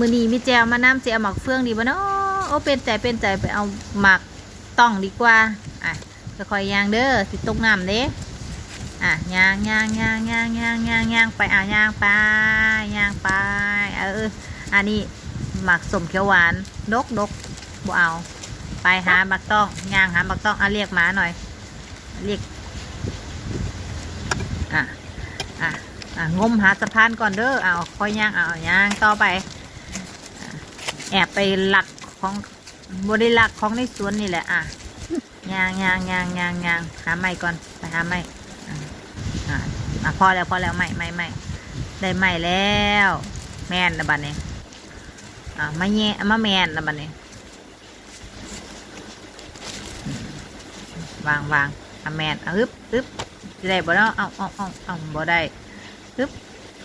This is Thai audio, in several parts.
มือนีมีแจวมาน้ำเสียหมักเฟืองดีบ่เนาะโอ้เป็นใจเป็นใจไปเอาหมักต้องดีกว่าอะค่อยๆย่างเด้อสิตกน้ำเด้อะย่างย่างย่างย่างย่างย่างย่างไปอะย่างไปย่างไปเอออันนี้หมักสมเขียวหวานดกดกบ่เอา ไปหาหมักต้องย่างหาหมักต้องอะเรียกหมาหน่อยเรียกอะอะอะงมหาสะพานก่อนเด้อเอาค่อยย่างเอาย่างต่อไป แอบไปหลักของบริลักของในสวนนี่แหละ อะยางยางยางยางยางหาไม้ก่อนไปหาไม้อะอะอะพอแล้วพอแล้วไม้ไม้ไม้ได้ไม้แล้ว แม่นนะบัดนี้อะมาแย่มาแม่นนะบัดนี้อืมวางวางอะแม่นอะอึ๊บอึ๊บสิได้บ่เนาะเอาเอาเอาเอาบ่ได้ปึ๊บ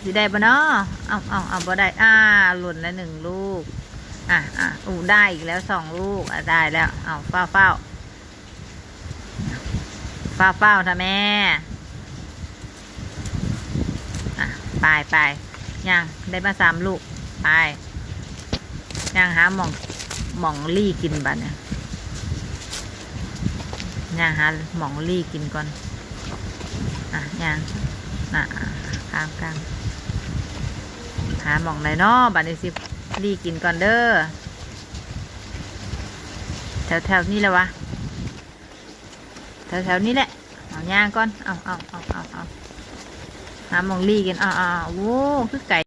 สิได้บ่เนาะเอาเอาเอาบ่ได้อ่าหล่นแล้วหนึ่งลูก อะอะอู้ได้อีกแล้วสองลูกอะได้แล้ว เอาเฝ้าเฝ้าเฝ้าเฝ้าท่าแม่อะไปไปย่างได้มาสามลูก ไปย่างหาหม่องหม่องลี่กินบัดเนี่ยย่างหาหม่องลี่กินก่อน อะย่างอะอะกลางกลางหาหม่องไหนนาะบัดนี้สิ ดีกินก่อนเด้อแถวแถวนี้แหละวะแถวแถวนี้แหละเอาย่างก่อนเอาเอาเอาเอาเอาหามองลีกินเอาเอาโอ้คือไก่